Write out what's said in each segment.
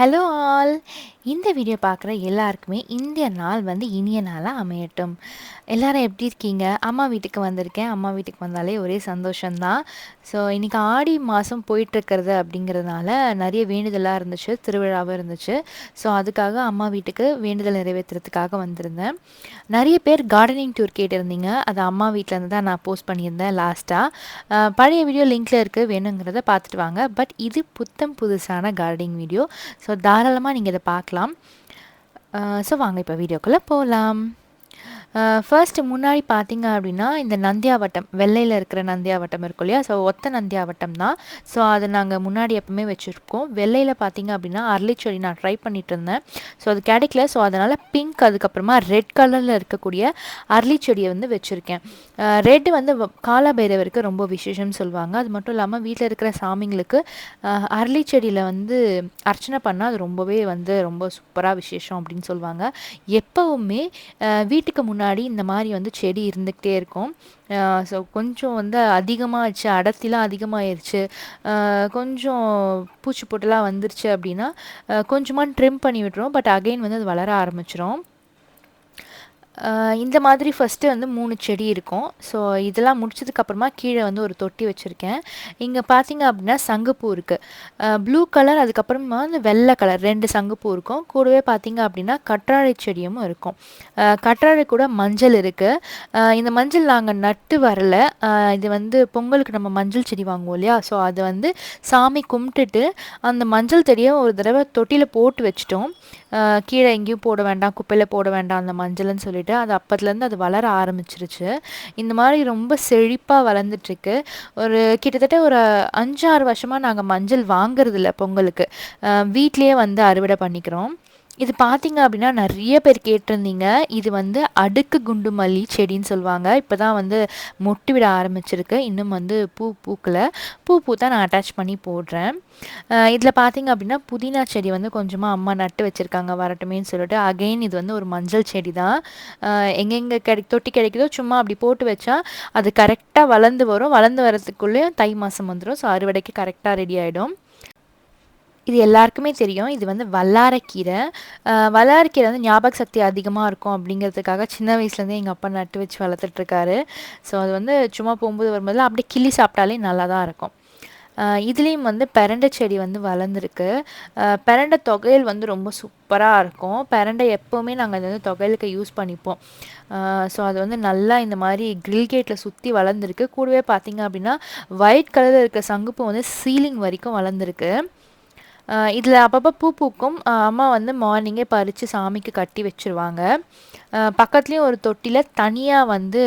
Hello all. இந்த video பார்க்குற எல்லாருக்குமே இந்திய நாள் வந்து இனிய நாளாக அமையட்டும். எல்லாரும் எப்படி இருக்கீங்க? அம்மா வீட்டுக்கு வந்திருக்கேன். அம்மா வீட்டுக்கு வந்தாலே ஒரே சந்தோஷம்தான். ஸோ இன்றைக்கி ஆடி மாதம் போயிட்டுருக்கிறது அப்படிங்கிறதுனால நிறைய வேண்டுதலாக இருந்துச்சு திருவிழாவும் இருந்துச்சு. ஸோ அதுக்காக அம்மா வீட்டுக்கு வேண்டுதல் நிறைவேற்றுறதுக்காக வந்திருந்தேன். நிறைய பேர் கார்டனிங் டூர் கேட்டிருந்தீங்க. அது அம்மா வீட்டிலேருந்து தான் நான் போஸ்ட் பண்ணியிருந்தேன் லாஸ்ட்டாக பழைய வீடியோ லிங்க்கில் இருக்குது வேணுங்கிறத பார்த்துட்டு வாங்க. பட் இது புத்தம் புதுசான கார்டனிங் வீடியோ ஸோ தாராளமாக நீங்கள் இதை பார்க்கலாம் ஸோ வாங்க இப்போ வீடியோக்குள்ளே போகலாம் ஃபர்ஸ்ட் முன்னாடி பார்த்தீங்க அப்படின்னா இந்த நந்தியாவட்டம் வெள்ளையில் இருக்கிற நந்தியாவட்டம் இருக்கும் இல்லையா? ஸோ ஒத்த நந்தியாவட்டம் தான். ஸோ அது நாங்கள் முன்னாடி எப்பவுமே வச்சுருக்கோம். வெள்ளையில் பார்த்தீங்க அப்படின்னா அரளிச்செடி நான் ட்ரை பண்ணிட்டு இருந்தேன். ஸோ அது கிடைக்கல. ஸோ அதனால் பிங்க் அதுக்கப்புறமா ரெட் கலரில் இருக்கக்கூடிய அரளிச்செடியை வந்து வச்சுருக்கேன். ரெட் வந்து காலபைரவருக்கு ரொம்ப விசேஷம்னு சொல்லுவாங்க. அது மட்டும் இல்லாமல் வீட்டில் இருக்கிற சாமிங்களுக்கு அரளி செடியில் வந்து அர்ச்சனை பண்ணால் அது ரொம்பவே வந்து ரொம்ப சூப்பராக விசேஷம் அப்படின்னு சொல்லுவாங்க. எப்போவுமே வீட்டுக்கு முன்னாடி முன்னாடி இந்த மாதிரி வந்து செடி இருந்துக்கிட்டே இருக்கும். ஸோ கொஞ்சம் வந்து அதிகமாகிடுச்சு அடர்த்திலாம் அதிகமாகிருச்சு கொஞ்சம் பூச்சி போட்டுலாம் வந்துருச்சு அப்படின்னா கொஞ்சமாக ட்ரிம் பண்ணி விட்டுரும். பட் அகெயின் வந்து அது வளர ஆரம்பிச்சிரும். இந்த மாதிரி ஃபஸ்ட்டு வந்து மூணு செடி இருக்கும். ஸோ இதெல்லாம் முடிச்சதுக்கப்புறமா கீழே வந்து ஒரு தொட்டி வச்சுருக்கேன். இங்கே பார்த்தீங்க அப்படின்னா சங்குப்பூ இருக்குது ப்ளூ கலர் அதுக்கப்புறமா வந்து வெள்ளை கலர் ரெண்டு சங்குப்பூ இருக்கும். கூடவே பார்த்தீங்க அப்படின்னா கற்றாழை செடியும் இருக்கும். கற்றாழை கூட மஞ்சள் இருக்குது இந்த மஞ்சள் நாங்கள் நட்டு வரல. இது வந்து பொங்கலுக்கு நம்ம மஞ்சள் செடி வாங்குவோம் இல்லையா? ஸோ அதை வந்து சாமி கும்பிட்டுட்டு அந்த மஞ்சள் செடியை ஒரு தடவை தொட்டியில் போட்டு வச்சிட்டோம். கீழே எங்கேயும் போட வேண்டாம் குப்பையில் போட வேண்டாம் அந்த மஞ்சள்னு சொல்லிட்டு அது அப்பத்துலேருந்து அது வளர ஆரம்பிச்சிருச்சு. இந்த மாதிரி ரொம்ப செழிப்பாக வளர்ந்துட்டுருக்கு. ஒரு கிட்டத்தட்ட ஒரு அஞ்சாறு வருஷமாக நாங்கள் மஞ்சள் வாங்குறதில்ல பொங்கலுக்கு. வீட்லேயே வந்து அறுவடை பண்ணிக்கிறோம். இது பார்த்தீங்க அப்படின்னா நிறைய பேர் கேட்டிருந்தீங்க. இது வந்து அடுக்கு குண்டு மல்லி செடின்னு சொல்லுவாங்க. இப்போ தான் வந்து மொட்டு விட ஆரம்பிச்சிருக்கு. இன்னும் வந்து பூ பூக்கலை. பூ பூ தான் நான் அட்டாச் பண்ணி போடுறேன். இதில் பார்த்தீங்க அப்படின்னா புதினா செடி வந்து கொஞ்சமாக அம்மா நட்டு வச்சுருக்காங்க வரட்டுமேன்னு சொல்லிட்டு. அகெயின் இது வந்து ஒரு மஞ்சள் செடி தான் எங்கெங்கே கிடை தொட்டி கிடைக்குதோ சும்மா அப்படி போட்டு வச்சா அது கரெக்டாக வளர்ந்து வரும். வளர்ந்து வரதுக்குள்ளேயும் தை மாதம் வந்துடும் ஸோ அறுவடைக்கு கரெக்டாக ரெடி ஆகிடும் இது எல்லாருக்குமே தெரியும். இது வந்து வல்லாரக்கீரை வல்லாரக்கீரை வந்து ஞாபக சக்தி அதிகமாக இருக்கும் அப்படிங்கிறதுக்காக சின்ன வயசுலேருந்தே எங்கள் அப்பா நட்டு வச்சு வளர்த்துட்ருக்காரு. ஸோ அது வந்து சும்மா போகும்போது வரும்போது அப்படியே கிள்ளி சாப்பிட்டாலே நல்லா தான் இருக்கும் இதுலேயும் வந்து பெரண்டை செடி வந்து வளர்ந்துருக்கு. பெரண்டை தொகையல் வந்து ரொம்ப சூப்பராக இருக்கும். பெரண்டை எப்போவுமே நாங்கள் அது வந்து தொகையலுக்கு யூஸ் பண்ணிப்போம். ஸோ அது வந்து நல்லா இந்த மாதிரி கிரில் கேட்டில் சுற்றி வளர்ந்துருக்கு. கூடவே பார்த்திங்க அப்படின்னா ஒயிட் கலரில் இருக்க சங்குப்பு வந்து சீலிங் வரைக்கும் வளர்ந்துருக்கு. இதில் அப்பப்போ பூ பூக்கும். அம்மா வந்து மார்னிங்கே பறித்து சாமிக்கு கட்டி வச்சுருவாங்க. பக்கத்துலேயும் ஒரு தொட்டியில் தனியாக வந்து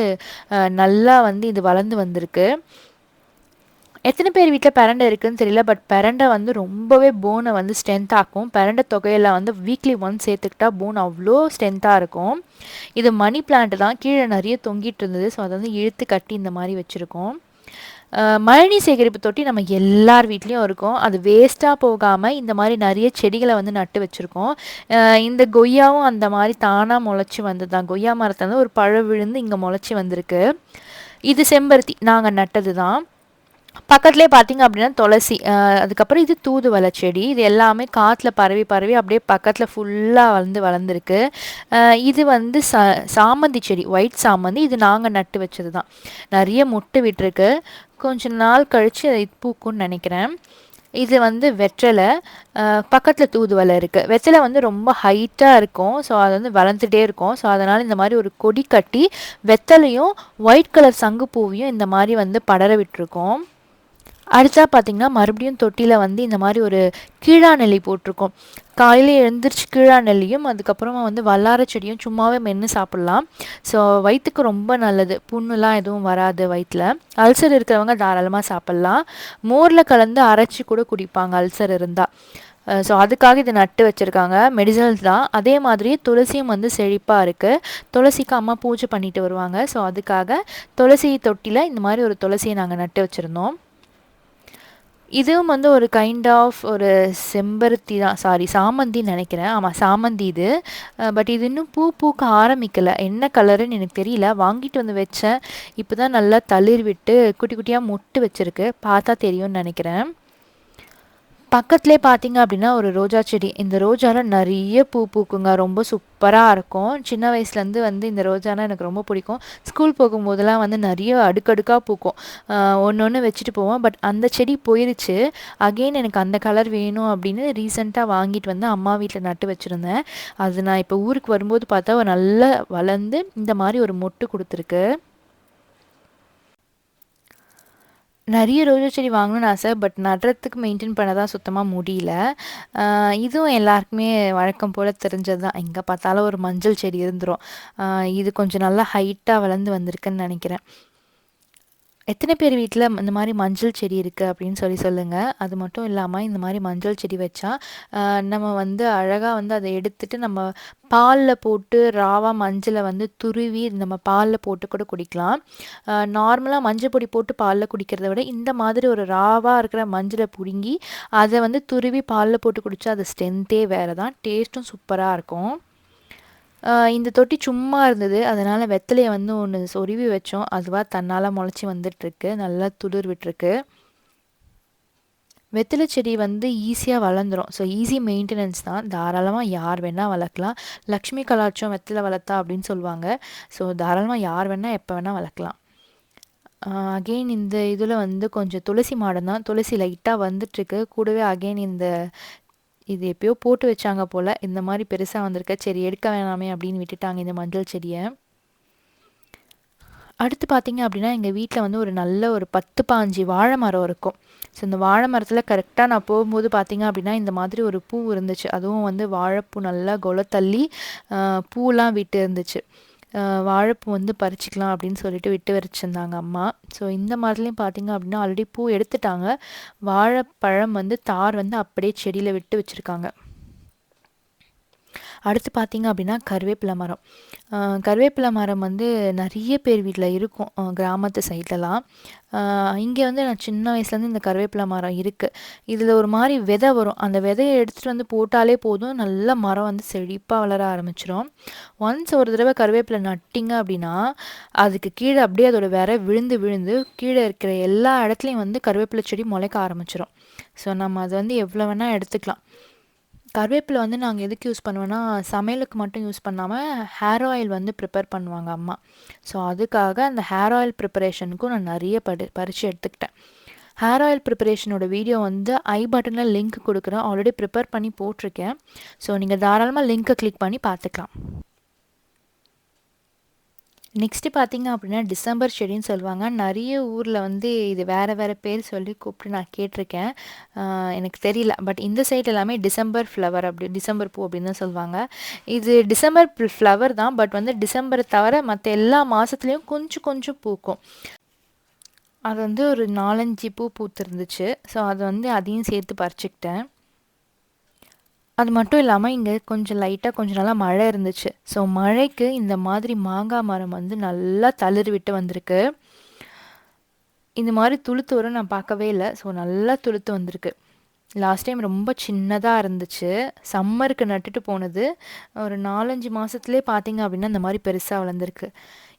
நல்லா வந்து இது வளர்ந்து வந்திருக்கு. எத்தனை பேர் வீட்டில் பெரண்டை இருக்குதுன்னு தெரியல பட் பெரண்டை வந்து ரொம்பவே போனை வந்து ஸ்ட்ரென்த் பெரண்டை பிரண்டை தொகையில் வந்து வீக்லி ஒன் சேர்த்துக்கிட்டா போன் அவ்வளோ ஸ்ட்ரென்த்தாக இருக்கும். இது மணி பிளான்ட் தான். கீழே நிறைய தொங்கிட்டு இருந்தது. ஸோ அதை வந்து இழுத்து கட்டி இந்த மாதிரி வச்சுருக்கோம். மழைநீர் சேகரிப்பு தொட்டி நம்ம எல்லார் வீட்லேயும் இருக்கும். அது வேஸ்ட்டாக போகாமல் இந்த மாதிரி நிறைய செடிகளை வந்து நட்டு வச்சுருக்கோம். இந்த கொய்யாவும் அந்த மாதிரி தானாக முளைச்சி வந்தது தான் கொய்யா மரத்தை வந்து ஒரு பழம் விழுந்து இங்கே முளைச்சி வந்திருக்கு. இது செம்பருத்தி நாங்கள் நட்டது தான் பக்கத்துலேயே பார்த்தீங்க அப்படின்னா துளசி அதுக்கப்புறம் இது தூதுவளை செடி இது எல்லாமே காற்றுல பரவி பரவி அப்படியே பக்கத்தில் ஃபுல்லாக வளர்ந்து வளர்ந்துருக்கு. இது வந்து ச சாமந்தி செடி ஒயிட் சாமந்தி இது நாங்கள் நட்டு வச்சது தான் நிறைய முட்டு விட்டுருக்கு. கொஞ்ச நாள் கழித்து இது பூக்கும்னு நினைக்கிறேன். இது வந்து வெற்றலை பக்கத்தில் தூதுவலை இருக்குது வெத்தலை வந்து ரொம்ப ஹைட்டாக இருக்கும். ஸோ அது வந்து வளர்ந்துட்டே இருக்கும். ஸோ அதனால் இந்த மாதிரி ஒரு கொடி கட்டி வெத்தலையும் ஒயிட் கலர் சங்குப்பூவையும் இந்த மாதிரி வந்து படர விட்டுருக்கோம். அடுத்தா பார்த்திங்கன்னா மறுபடியும் தொட்டியில் வந்து இந்த மாதிரி ஒரு கீழா நெல்லி போட்டிருக்கோம். காலையில் எழுந்திரிச்சு கீழா நெல்லியும் அதுக்கப்புறமா வந்து வல்லார செடியும் சும்மாவே மென்று சாப்பிட்லாம். ஸோ வயிற்றுக்கு ரொம்ப நல்லது. புண்ணுலாம் எதுவும் வராது வயிற்றில் அல்சர் இருக்கிறவங்க தாராளமாக சாப்பிட்லாம். மோரில் கலந்து அரைச்சி கூட குடிப்பாங்க அல்சர் இருந்தால் ஸோ அதுக்காக இது நட்டு வச்சுருக்காங்க. மெடிசன்ஸ் தான். அதே மாதிரி துளசியும் வந்து செழிப்பாக இருக்குது துளசிக்கு அம்மா பூஜை பண்ணிட்டு வருவாங்க. ஸோ அதுக்காக துளசி தொட்டியில் இந்த மாதிரி ஒரு துளசியை நாங்கள் நட்டு வச்சுருந்தோம். இதுவும் வந்து ஒரு கைண்ட் ஆஃப் ஒரு செம்பருத்தி தான். சாரி சாமந்தின்னு நினைக்கிறேன். ஆமாம் சாமந்தி இது. பட் இது இன்னும் பூ பூக்க ஆரம்பிக்கலை. என்ன கலருன்னு எனக்கு தெரியல. வாங்கிட்டு வந்து வச்சேன். இப்போ தான் நல்லா தளிர் விட்டு குட்டி குட்டியாக மொட்டு வச்சுருக்கு. பார்த்தா தெரியும்னு நினைக்கிறேன். பக்கத்துலேயே பார்த்தீங்க அப்படின்னா ஒரு ரோஜா செடி. இந்த ரோஜாவில் நிறைய பூ பூக்குங்க. ரொம்ப சூப்பராக இருக்கும். சின்ன வயசுலேருந்து வந்து இந்த ரோஜானா எனக்கு ரொம்ப பிடிக்கும். ஸ்கூல் போகும்போதெல்லாம் வந்து நிறைய அடுக்கடுக்காக பூக்கும். ஒன்று ஒன்று வச்சுட்டு போவோம். பட் அந்த செடி போயிருச்சு. அகெயின் எனக்கு அந்த கலர் வேணும் அப்படின்னு ரீசெண்டாக வாங்கிட்டு வந்து அம்மா வீட்டில் நட்டு வச்சுருந்தேன். அது நான் இப்போ ஊருக்கு வரும்போது பார்த்தா ஒரு நல்ல வளர்ந்து இந்த மாதிரி ஒரு மொட்டு கொடுத்துருக்கு. நிறைய ரோஜா செடி வாங்கணும்னு ஆசை பட் நடுறதுக்கு மெயின்டைன் பண்ண தான் சுத்தமாக முடியல இதுவும் எல்லாருக்குமே வழக்கம் போல் தெரிஞ்சது தான் எங்கே பார்த்தாலும் ஒரு மஞ்சள் செடி இருந்துடும் இது கொஞ்சம் நல்லா ஹைட்டாக வளர்ந்து வந்திருக்குன்னு நினைக்கிறேன். எத்தனை பேர் வீட்டில் இந்த மாதிரி மஞ்சள் செடி இருக்குது அப்படின்னு சொல்லி சொல்லுங்கள் அது மட்டும் இல்லாமல் இந்த மாதிரி மஞ்சள் செடி வச்சா நம்ம வந்து அழகாக வந்து அதை எடுத்துட்டு நம்ம பாலில் போட்டு ராவாக மஞ்சளை வந்து துருவி நம்ம பாலில் போட்டு கூட குடிக்கலாம். நார்மலாக மஞ்சள் பொடி போட்டு பாலில் குடிக்கிறத விட இந்த மாதிரி ஒரு ராவாக இருக்கிற மஞ்சளை பிடுங்கி அதை வந்து துருவி பாலில் போட்டு குடித்தா அது ஸ்ட்ரென்த்தே வேறு தான் டேஸ்ட்டும் சூப்பராக இருக்கும். இந்த தொட்டி சும்மா இருந்தது. அதனால் வெத்தலையை வந்து ஒன்று சொருவி வச்சோம். அதுவாக தன்னால் முளைச்சி வந்துட்டுருக்கு. நல்லா துளிர் விட்டுருக்கு. வெத்தலை செடி வந்து ஈஸியாக வளர்ந்துரும். ஸோ ஈஸி மெயின்டெனன்ஸ் தான். தாராளமாக யார் வேணால் வளர்க்கலாம். லக்ஷ்மி கலாச்சம் வெத்தலை வளர்த்தா அப்படின்னு சொல்லுவாங்க. ஸோ தாராளமாக யார் வேணால் எப்போ வேணால் வளர்க்கலாம். அகெயின் இந்த இதில் வந்து கொஞ்சம் துளசி மாடம் தான் துளசி லைட்டாக வந்துட்டுருக்கு. கூடவே அகெயின் இந்த இது எப்பயோ போட்டு வச்சாங்க போல். இந்த மாதிரி பெருசாக வந்திருக்க. சரி எடுக்க வேணாமே அப்படின்னு விட்டுட்டாங்க இந்த மஞ்சள் செடியை. அடுத்து பார்த்தீங்க அப்படின்னா எங்கள் வீட்டில் வந்து ஒரு நல்ல ஒரு பத்து பாஞ்சு வாழை மரம் இருக்கும். ஸோ இந்த வாழை மரத்தில் கரெக்டாக நான் போகும்போது பார்த்தீங்க அப்படின்னா இந்த மாதிரி ஒரு பூ இருந்துச்சு. அதுவும் வந்து வாழைப்பூ நல்லா கொலை தள்ளி பூலாம் விட்டு இருந்துச்சு. வாழைப்பூ வந்து பறிச்சுக்கலாம் அப்படின்னு சொல்லிட்டு விட்டு வச்சுருந்தாங்க அம்மா. ஸோ இந்த மாதிரிலையும் பார்த்தீங்க அப்படின்னா ஆல்ரெடி பூ எடுத்துட்டாங்க. வாழைப்பழம் வந்து தார் வந்து அப்படியே செடியில் விட்டு வச்சுருக்காங்க. அடுத்து பார்த்தீங்க அப்படின்னா கருவேப்பிலை மரம். கருவேப்பிலை மரம் வந்து நிறைய பேர் வீட்டில் இருக்கும் கிராமத்து சைட்லலாம். இங்கே வந்து நான் சின்ன வயசுலேருந்து இந்த கருவேப்பிலை மரம் இருக்குது இதில் ஒரு மாதிரி விதை வரும். அந்த விதையை எடுத்துகிட்டு வந்து போட்டாலே போதும். நல்ல மரம் வந்து செழிப்பாக வளர ஆரம்பிச்சிடும் ஒன்ஸ் ஒரு தடவை கருவேப்பிலை நட்டிங்க அப்படின்னா அதுக்கு கீழே அப்படியே அதோட விரை விழுந்து விழுந்து கீழே இருக்கிற எல்லா இடத்துலையும் வந்து கருவேப்பிலை செடி முளைக்க ஆரம்பிச்சிடும் ஸோ நம்ம அதை வந்து எவ்வளோ வேணால் எடுத்துக்கலாம். கருவேப்பிலை வந்து நாங்கள் எதுக்கு யூஸ் பண்ணுவோன்னா சமையலுக்கு மட்டும் யூஸ் பண்ணாமல் ஹேர் ஆயில் வந்து ப்ரிப்பேர் பண்ணுவாங்க அம்மா. ஸோ அதுக்காக அந்த ஹேர் ஆயில் ப்ரிப்பரேஷனுக்கும் நான் நிறைய படி பறித்து எடுத்துக்கிட்டேன். ஹேர் ஆயில் ப்ரிப்பரேஷனோட வீடியோ வந்து ஐ பட்டனில் லிங்க் கொடுக்குறேன். ஆல்ரெடி ப்ரிப்பேர் பண்ணி போட்டிருக்கேன். ஸோ நீங்கள் தாராளமாக லிங்க்கை கிளிக் பண்ணி பார்த்துக்கலாம். நெக்ஸ்ட்டு பார்த்தீங்க அப்படின்னா டிசம்பர் செடின்னு சொல்லுவாங்க. நிறைய ஊரில் வந்து இது வேறு வேறு பேர் சொல்லி கூப்பிட்டு நான் கேட்டிருக்கேன். எனக்கு தெரியல. பட் இந்த சைட் எல்லாமே டிசம்பர் ஃப்ளவர் அப்படி டிசம்பர் பூ அப்படின்னு தான் சொல்லுவாங்க. இது டிசம்பர் ஃப்ளவர் தான். பட் வந்து டிசம்பரை தவிர மற்ற எல்லா மாதத்துலேயும் கொஞ்சம் கொஞ்சம் பூக்கும். அது வந்து ஒரு நாலஞ்சு பூ பூத்துருந்துச்சு. ஸோ அது வந்து அதையும் சேர்த்து பறிச்சுக்கிட்டேன். அது மட்டும் இல்லாமல் இங்கே கொஞ்சம் லைட்டாக கொஞ்சம் நல்லா மழை இருந்துச்சு. ஸோ மழைக்கு இந்த மாதிரி மாங்காய் மரம் வந்து நல்லா தளிர் விட்டு வந்திருக்கு. இந்த மாதிரி துளுத்து வரும் நான் பார்க்கவே இல்லை. ஸோ நல்லா துளுத்து வந்திருக்கு. லாஸ்ட் டைம் ரொம்ப சின்னதாக இருந்துச்சு. சம்மருக்கு நட்டுட்டு போனது ஒரு நாலஞ்சு மாதத்துலேயே பார்த்தீங்க அப்படின்னா இந்த மாதிரி பெருசாக வளர்ந்துருக்கு.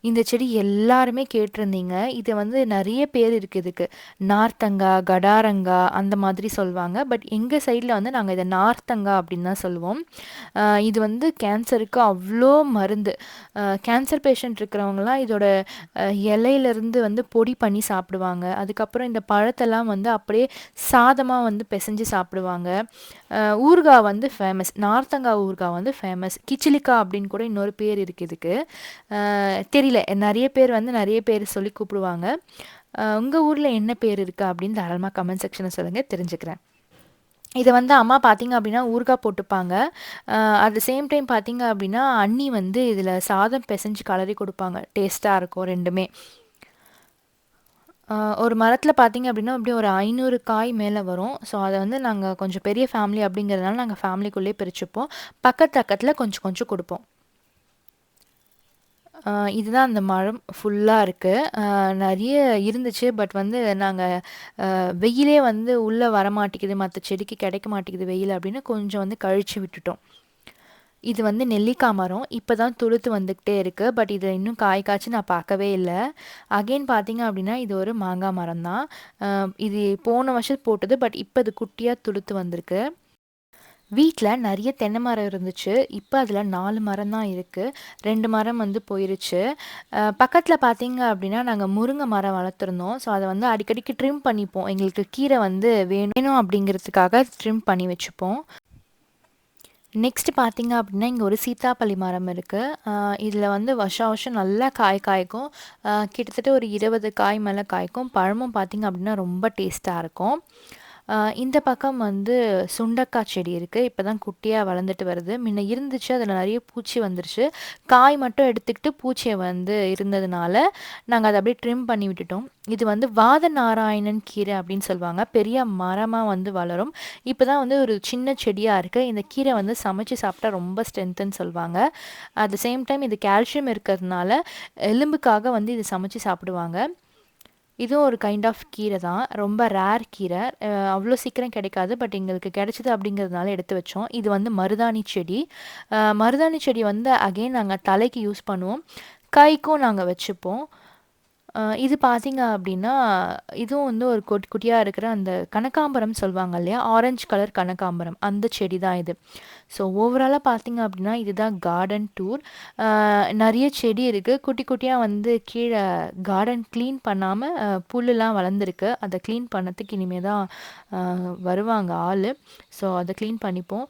இந்த செடி எல்லாருமே கேட்டிருந்தீங்க. இது வந்து நிறைய பேர் இருக்குது இதுக்கு. நார்த்தங்கா கடாரங்கா அந்த மாதிரி சொல்லுவாங்க பட் எங்கள் சைடில் வந்து நாங்கள் இதை நார்த்தங்கா அப்படின்னு தான் சொல்லுவோம் இது வந்து கேன்சருக்கு அவ்வளோ மருந்து. கேன்சர் பேஷண்ட் இருக்கிறவங்கலாம் இதோட இலையிலேருந்து வந்து பொடி பண்ணி சாப்பிடுவாங்க. அதுக்கப்புறம் இந்த பழத்தெல்லாம் வந்து அப்படியே சாதமாக வந்து பிசைஞ்சு சாப்பிடுவாங்க. ஆஹ் ஊறுகாய் வந்து ஃபேமஸ் நார்த்தங்காய் ஊறுகாய் வந்து ஃபேமஸ் கிச்சிலிக்கா அப்படின்னு கூட இன்னொரு பேர் இருக்குது இதுக்கு. தெரியல. தெரியல. நிறைய பேர் வந்து நிறைய பேர் சொல்லி கூப்பிடுவாங்க. உங்கள் ஊரில் என்ன பேர் இருக்கா அப்படின்னு தாராளமாக கமெண்ட் செக்ஷனை சொல்லுங்கள் தெரிஞ்சுக்கிறேன். இதை வந்து அம்மா பார்த்தீங்க அப்படின்னா ஊறுகாய் போட்டுப்பாங்க. அட் த சேம் டைம் பார்த்தீங்க அப்படின்னா அண்ணி வந்து இதில் சாதம் பிசைஞ்சு கலரி கொடுப்பாங்க. டேஸ்ட்டாக இருக்கும் ரெண்டுமே. ஒரு மரத்தில் பார்த்தீங்க அப்படின்னா அப்படியே ஒரு ஐநூறு காய் மேலே வரும். ஸோ அதை வந்து நாங்கள் கொஞ்சம் பெரிய ஃபேமிலி அப்படிங்கிறதுனால நாங்கள் ஃபேமிலிக்குள்ளேயே பிரிச்சுப்போம். பக்கத்து பக்கத்தில் கொஞ்சம் கொஞ்சம் கொடுப்போம். இதுதான் அந்த மரம். ஃபுல்லாக இருக்குது நிறைய இருந்துச்சு. பட் வந்து நாங்கள் வெயிலே வந்து உள்ளே வரமாட்டேங்குது. மற்ற செடிக்கு கிடைக்க மாட்டேங்குது வெயில் அப்படின்னு கொஞ்சம் வந்து கழிச்சு விட்டுட்டோம். இது வந்து நெல்லிக்காய் மரம். இப்போ தான் துளுத்து வந்துக்கிட்டே இருக்குது பட் இது இன்னும் காய் காய்ச்சி நான் பார்க்கவே இல்லை. அகெயின் பார்த்தீங்க அப்படின்னா இது ஒரு மாங்காய் மரம் தான் இது போன வருஷம் போட்டது. பட் இப்போ இது குட்டியாக துளுத்து வந்திருக்கு. வீட்டில் நிறைய தென்னை மரம் இருந்துச்சு. இப்போ அதில் நாலு மரம் தான் இருக்குது ரெண்டு மரம் வந்து போயிருச்சு. பக்கத்தில் பார்த்தீங்க அப்படின்னா நாங்கள் முருங்கை மரம் வளர்த்துருந்தோம். ஸோ அதை வந்து அடிக்கடிக்கு ட்ரிம் பண்ணிப்போம். எங்களுக்கு கீரை வந்து வேணும் அப்படிங்கிறதுக்காக ட்ரிம் பண்ணி வச்சுப்போம். நெக்ஸ்ட் பார்த்தீங்க அப்படின்னா இங்கே ஒரு சீத்தாப்பள்ளி மரம் இருக்குது இதில் வந்து வருஷம் வருஷம் நல்லா காய் காய்க்கும். கிட்டத்தட்ட ஒரு இருபது காய் மேலே காய்க்கும். பழமும் பார்த்திங்க அப்படின்னா ரொம்ப டேஸ்ட்டாக இருக்கும். இந்த பக்கம் வந்து சுண்டக்காய் செடி இருக்குது இப்போ தான் குட்டியாக வளர்ந்துட்டு வருது. முன்ன இருந்துச்சு அதில் நிறைய பூச்சி வந்துருச்சு. காய் மட்டும் எடுத்துக்கிட்டு பூச்சியை வந்து இருந்ததுனால நாங்கள் அதை அப்படியே ட்ரிம் பண்ணி விட்டுட்டோம். இது வந்து வாத நாராயணன் கீரை அப்படின்னு சொல்லுவாங்க. பெரிய மரமாக வந்து வளரும். இப்போ தான் வந்து ஒரு சின்ன செடியாக இருக்குது இந்த கீரை வந்து சமைச்சு சாப்பிட்டா ரொம்ப ஸ்ட்ரென்த்துன்னு சொல்லுவாங்க. அட் த சேம் டைம் இது கால்சியம் இருக்கிறதுனால எலும்புக்காக வந்து இது சமைச்சு சாப்பிடுவாங்க. இதுவும் ஒரு கைண்ட் ஆஃப் கீரை தான். ரொம்ப ரேர் கீரை. அவ்வளோ சீக்கிரம் கிடைக்காது பட் எங்களுக்கு கிடைச்சிது அப்படிங்கிறதுனால எடுத்து வச்சோம். இது வந்து மருதாணி செடி. மருதாணி செடி வந்து அகெயின் நாங்கள் தலைக்கு யூஸ் பண்ணுவோம். கைக்கும் நாங்கள் வச்சுப்போம். இது பார்த்தீங்க அப்படின்னா இதுவும் வந்து ஒரு குட்டி குட்டியாக இருக்கிற அந்த கனகாம்பரம் சொல்லுவாங்க இல்லையா? ஆரஞ்சு கலர் கனகாம்பரம். அந்த செடி தான் இது. ஸோ ஓவராலாக பார்த்தீங்க அப்படின்னா இதுதான் கார்டன் டூர் நிறைய செடி இருக்குது குட்டி குட்டியாக வந்து கீழே கார்டன் க்ளீன் பண்ணாமல் புல்லுலாம் வளர்ந்துருக்கு. அதை க்ளீன் பண்ணதுக்கு இனிமேல் தான் வருவாங்க ஆள். ஸோ அதை க்ளீன் பண்ணிப்போம்.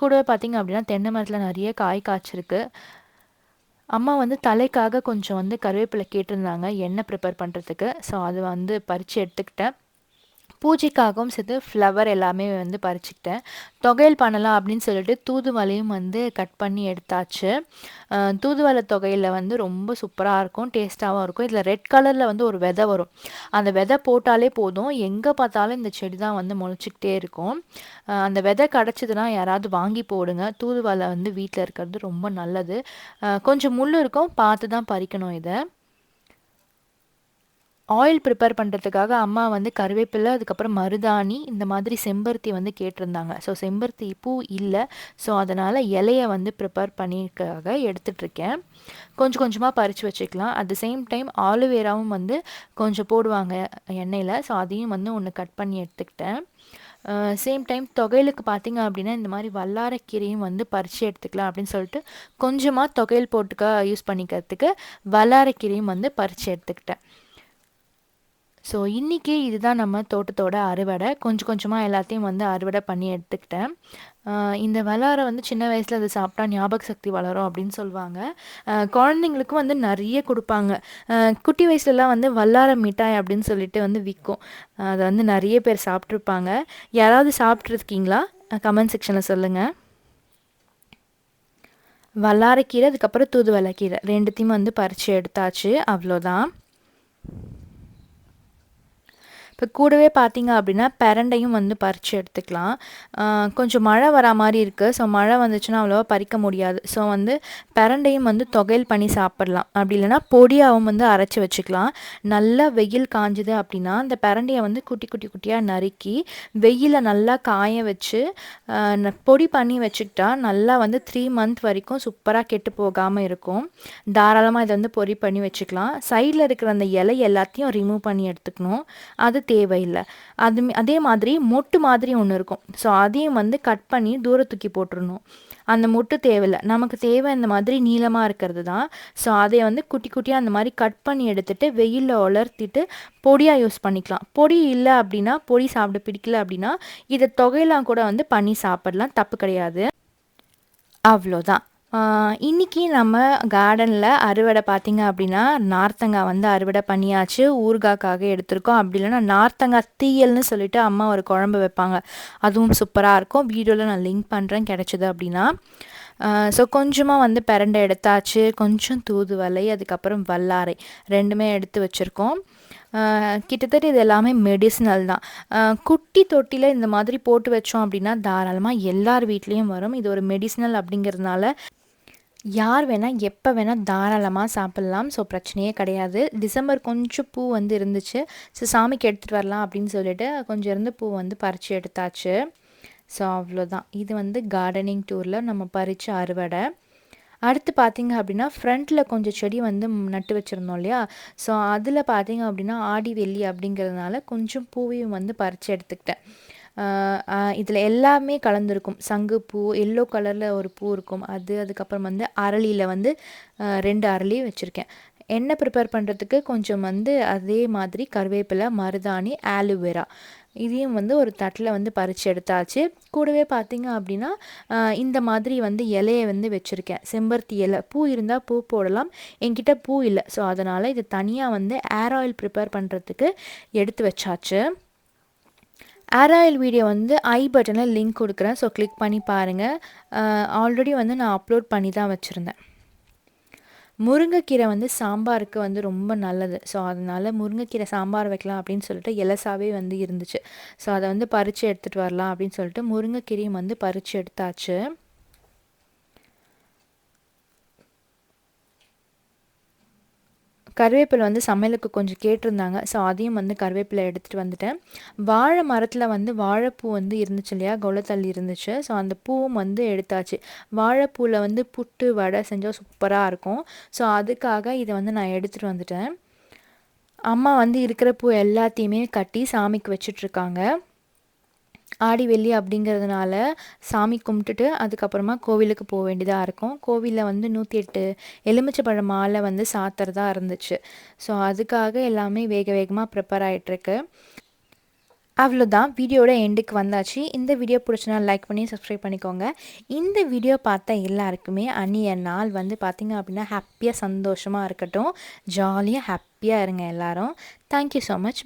கூடவே பார்த்திங்க அப்படின்னா தென்னை மரத்தில் நிறைய காய் காய்ச்சிருக்கு. அம்மா வந்து தலைக்காக கொஞ்சம் வந்து கருவேப்பிலை கேட்டிருந்தாங்க. எண்ணெய் ப்ரிப்பேர் பண்ணுறதுக்கு ஸோ அது வந்து பறித்து எடுத்துக்கிட்டேன். பூஜைக்காகவும் சேர்த்து ஃப்ளவர் எல்லாமே வந்து பறிச்சுக்கிட்டேன். தொகையல் பண்ணலாம் அப்படின்னு சொல்லிட்டு தூதுவலையும் வந்து கட் பண்ணி எடுத்தாச்சு. தூதுவளை தொகையில் வந்து ரொம்ப சூப்பராக இருக்கும் டேஸ்ட்டாகவும் இருக்கும். இதில் ரெட் கலரில் வந்து ஒரு விதை வரும். அந்த விதை போட்டாலே போதும். எங்கே பார்த்தாலும் இந்த செடி தான் வந்து முளைச்சிக்கிட்டே இருக்கும். அந்த விதை கிடச்சிதுன்னா யாராவது வாங்கி போடுங்க. தூதுவளை வந்து வீட்டில் இருக்கிறது ரொம்ப நல்லது. கொஞ்சம் முள் இருக்கும். பார்த்து தான் பறிக்கணும் இதை. ஆயில் ப்ரிப்பேர் பண்ணுறதுக்காக அம்மா வந்து கருவேப்பிலை அதுக்கப்புறம் மருதாணி இந்த மாதிரி செம்பருத்தி வந்து கேட்டிருந்தாங்க. ஸோ செம்பருத்தி பூ இல்லை. ஸோ அதனால் இலையை வந்து ப்ரிப்பேர் பண்ணிக்காக எடுத்துகிட்ருக்கேன் கொஞ்சம் கொஞ்சமாக பறித்து வச்சுக்கலாம். அட் த சேம் டைம் ஆலுவேராவும் வந்து கொஞ்சம் போடுவாங்க எண்ணெயில். ஸோ அதையும் வந்து ஒன்று கட் பண்ணி எடுத்துக்கிட்டேன். சேம் டைம் தொகையலுக்கு பார்த்தீங்க அப்படின்னா இந்த மாதிரி வல்லாரக்கீரையும் வந்து பறித்து எடுத்துக்கலாம் அப்படின்னு சொல்லிட்டு கொஞ்சமாக தொகையல் போட்டுக்க யூஸ் பண்ணிக்கிறதுக்கு வல்லாரக்கீரையும் வந்து பறித்து எடுத்துக்கிட்டேன். ஸோ இன்றைக்கி இதுதான் நம்ம தோட்டத்தோட அறுவடை. கொஞ்சம் கொஞ்சமாக எல்லாத்தையும் வந்து அறுவடை பண்ணி எடுத்துக்கிட்டேன். இந்த வளாரை வந்து சின்ன வயசில் அது சாப்பிட்டா ஞாபக சக்தி வளரும் அப்படின்னு சொல்லுவாங்க. குழந்தைங்களுக்கும் வந்து நிறைய கொடுப்பாங்க. குட்டி வயசுலலாம் வந்து வல்லார மிட்டாய் அப்படின்னு சொல்லிட்டு வந்து விற்கும் அதை வந்து நிறைய பேர் சாப்பிட்ருப்பாங்க யாராவது சாப்பிட்ருக்கீங்களா கமெண்ட் செக்ஷனில் சொல்லுங்கள் வல்லாரக்கீரை அதுக்கப்புறம் தூதுவளைக்கீரை ரெண்டுத்தையும் வந்து பறித்து எடுத்தாச்சு. அவ்வளோதான். இப்போ கூடவே பார்த்தீங்க அப்படின்னா பெரண்டையும் வந்து பறித்து எடுத்துக்கலாம். கொஞ்சம் மழை வரா மாதிரி இருக்குது ஸோ மழை வந்துச்சுன்னா அவ்வளோவா பறிக்க முடியாது. ஸோ வந்து பெரண்டையும் வந்து தொகையில் பண்ணி சாப்பிட்லாம். அப்படி இல்லைனா பொடியாகவும் வந்து அரைச்சி வச்சுக்கலாம். நல்லா வெயில் காஞ்சுது அப்படின்னா அந்த பெரண்டையை வந்து குட்டி குட்டி குட்டியாக நறுக்கி வெயிலில் நல்லா காய வச்சு பொடி பண்ணி வச்சுக்கிட்டா நல்லா வந்து த்ரீ மந்த் வரைக்கும் சூப்பராக கெட்டு போகாமல் இருக்கும். தாராளமாக இதை வந்து பொடி பண்ணி வச்சுக்கலாம். சைடில் இருக்கிற அந்த இலை எல்லாத்தையும் ரிமூவ் பண்ணி எடுத்துக்கணும். அது தேவையில்லை. அது அதே மாதிரி மொட்டு மாதிரி ஒன்று இருக்கும். ஸோ அதையும் வந்து கட் பண்ணி தூர தூக்கி போட்டுருணும் அந்த மொட்டு தேவையில்லை. நமக்கு தேவை இந்த மாதிரி நீளமாக இருக்கிறது தான். ஸோ அதை வந்து குட்டி குட்டியாக அந்த மாதிரி கட் பண்ணி எடுத்துகிட்டு வெயிலில் உலர்த்திட்டு பொடியாக யூஸ் பண்ணிக்கலாம். பொடி இல்லை அப்படின்னா பொடி சாப்பிட பிடிக்கல அப்படின்னா இதை தொகையெல்லாம் கூட வந்து பண்ணி சாப்பிடலாம். தப்பு கிடையாது. அவ்வளோதான். இன்றைக்கி நம்ம கார்டனில் அறுவடை பார்த்திங்க அப்படின்னா நார்த்தங்காய் வந்து அறுவடை பண்ணியாச்சு. ஊறுகாக்காக எடுத்திருக்கோம். அப்படி இல்லைன்னா நார்த்தங்காய் தீயல்னு சொல்லிட்டு அம்மா ஒரு குழம்பு வைப்பாங்க. அதுவும் சூப்பராக இருக்கும். வீடியோவில் நான் லிங்க் பண்ணுறேன் கிடச்சிது அப்படின்னா. ஸோ கொஞ்சமாக வந்து பிரண்டை எடுத்தாச்சு. கொஞ்சம் தூதுவலை அதுக்கப்புறம் வல்லாரை. ரெண்டுமே எடுத்து வச்சுருக்கோம். கிட்டத்தட்ட இது எல்லாமே மெடிசினல் தான். குட்டி தொட்டியில் இந்த மாதிரி போட்டு வச்சோம் அப்படின்னா தாராளமாக எல்லார் வீட்லேயும் வரும். இது ஒரு மெடிசினல் அப்படிங்கிறதுனால யார் வேணால் எப்போ வேணால் தாராளமாக சாப்பிட்லாம். ஸோ பிரச்சனையே கிடையாது. டிசம்பர் கொஞ்சம் பூ வந்து இருந்துச்சு. ஸோ சாமிக்கு எடுத்துகிட்டு வரலாம் அப்படின்னு சொல்லிட்டு கொஞ்சம் இருந்து பூ வந்து பறித்து எடுத்தாச்சு. ஸோ அவ்வளோதான். இது வந்து கார்டனிங் டூரில் நம்ம பறித்த அறுவடை. அடுத்து பார்த்தீங்க அப்படின்னா ஃப்ரண்ட்டில் கொஞ்சம் செடி வந்து நட்டு வச்சுருந்தோம் இல்லையா? ஸோ அதில் பார்த்தீங்க அப்படின்னா ஆடி வெள்ளி அப்படிங்கிறதுனால கொஞ்சம் பூவையும் வந்து பறித்து எடுத்துக்கிட்டேன். இதில் எல்லாமே கலந்துருக்கும். சங்குப்பூ எல்லோ கலரில் ஒரு பூ இருக்கும். அது அதுக்கப்புறம் வந்து அரளியில் வந்து ரெண்டு அரளி வச்சுருக்கேன். எண்ணெய் ப்ரிப்பேர் பண்ணுறதுக்கு கொஞ்சம் வந்து அதே மாதிரி கருவேப்பிலை மருதாணி ஆலுவேரா இதையும் வந்து ஒரு தட்டில் வந்து பறித்து எடுத்தாச்சு. கூடவே பார்த்தீங்க அப்படின்னா இந்த மாதிரி வந்து இலையை வந்து வச்சுருக்கேன். செம்பருத்தி இலை. பூ இருந்தால் பூ போடலாம். என்கிட்ட பூ இல்லை. ஸோ அதனால் இது தனியாக வந்து ஏர் ஆயில் ப்ரிப்பேர் பண்ணுறதுக்கு எடுத்து வச்சாச்சு. ஏர் ஆயில் வீடியோ வந்து ஐ பட்டனில் லிங்க் கொடுக்குறேன். ஸோ கிளிக் பண்ணி பாருங்கள் ஆல்ரெடி வந்து நான் அப்லோட் பண்ணி தான் வச்சுருந்தேன். முருங்கைக்கீரை வந்து சாம்பாருக்கு வந்து ரொம்ப நல்லது. ஸோ அதனால் முருங்கைக்கீரை சாம்பார் வைக்கலாம் அப்படின்னு சொல்லிட்டு எலசாவே வந்து இருந்துச்சு. ஸோ அதை வந்து பறித்து எடுத்துகிட்டு வரலாம் அப்படின்னு சொல்லிட்டு முருங்கைக்கீரையும் வந்து பறித்து எடுத்தாச்சு. கருவேப்பிலை வந்து சமையலுக்கு கொஞ்சம் கேட்டிருந்தாங்க. ஸோ அதையும் வந்து கருவேப்பிலை எடுத்துகிட்டு வந்துட்டேன். வாழை மரத்தில் வந்து வாழைப்பூ வந்து இருந்துச்சு இல்லையா? கொலத்தள்ளி இருந்துச்சு. ஸோ அந்த பூவும் வந்து எடுத்தாச்சு. வாழைப்பூவில் வந்து புட்டு வடை செஞ்சால் சூப்பராக இருக்கும். ஸோ அதுக்காக இதை வந்து நான் எடுத்துகிட்டு வந்துட்டேன். அம்மா வந்து இருக்கிற பூ எல்லாத்தையுமே கட்டி சாமிக்கு வச்சிட்ருக்காங்க ஆடி வெள்ளி அப்படிங்கிறதுனால சாமி கும்பிட்டுட்டு அதுக்கப்புறமா கோவிலுக்கு போக வேண்டியதாக இருக்கும். கோவிலில் வந்து நூற்றி எட்டு எலுமிச்சை பழம் மாலை வந்து சாத்துறதா இருந்துச்சு. ஸோ அதுக்காக எல்லாமே வேக வேகமாக ப்ரிப்பேர் ஆகிட்டுருக்கு அவ்வளோதான் வீடியோட எண்டுக்கு வந்தாச்சு. இந்த வீடியோ பிடிச்சினா லைக் பண்ணி சப்ஸ்கிரைப் பண்ணிக்கோங்க. இந்த வீடியோ பார்த்த எல்லாருக்குமே அந்நிய நாள் வந்து பார்த்திங்க அப்படின்னா ஹாப்பியாக சந்தோஷமாக இருக்கட்டும். ஜாலியாக ஹாப்பியாக இருங்க எல்லோரும். Thank you so much